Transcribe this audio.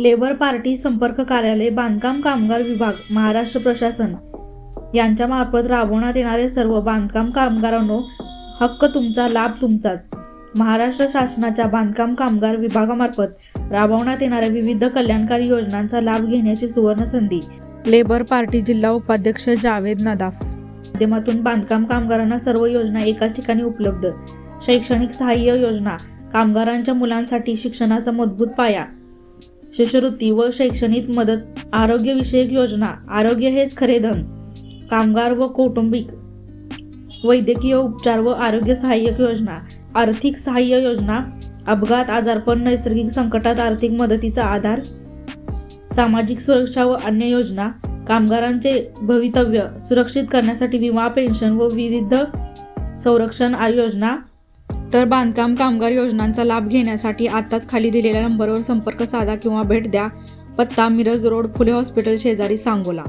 Labour party संपर्क कार्यालय बांधकाम कामगार विभाग महाराष्ट्र प्रशासन. यांच्यामार्फत राबवण्यात येणारे सर्व बांधकाम कामगारांनो हक्क तुमचा लाभ तुमचाच. महाराष्ट्र शासनाच्या बांधकाम कामगार विभागामार्फत राबवण्यात येणाऱ्या विविध कल्याणकारी योजनांचा लाभ घेण्याची सुवर्ण संधी लेबर पार्टी जिल्हा उपाध्यक्ष जावेद नदाफ. माध्यमातून बांधकाम कामगारांना सर्व योजना एकाच ठिकाणी उपलब्ध. शैक्षणिक सहाय्य योजना कामगारांच्या मुलांसाठी शिक्षणाचा मजबूत पाया शिष्यवृत्ती व शैक्षणिक मदत आरोग्यविषयक योजना आरोग्य हेच खरे धन कामगार व कौटुंबिक वैद्यकीय उपचार व आरोग्य सहाय्यक योजना आर्थिक सहाय्य योजना अपघात आजारपण नैसर्गिक संकटात आर्थिक मदतीचा आधार सामाजिक सुरक्षा व अन्य योजना कामगारांचे भवितव्य सुरक्षित करण्यासाठी विमा पेन्शन व विविध संरक्षण योजना तर बांधकाम कामगार योजनांचा लाभ घेण्यासाठी आत्ताच खाली दिलेल्या नंबरवर संपर्क साधा किंवा भेट द्या. पत्ता मिरज रोड फुले हॉस्पिटल शेजारी सांगोला.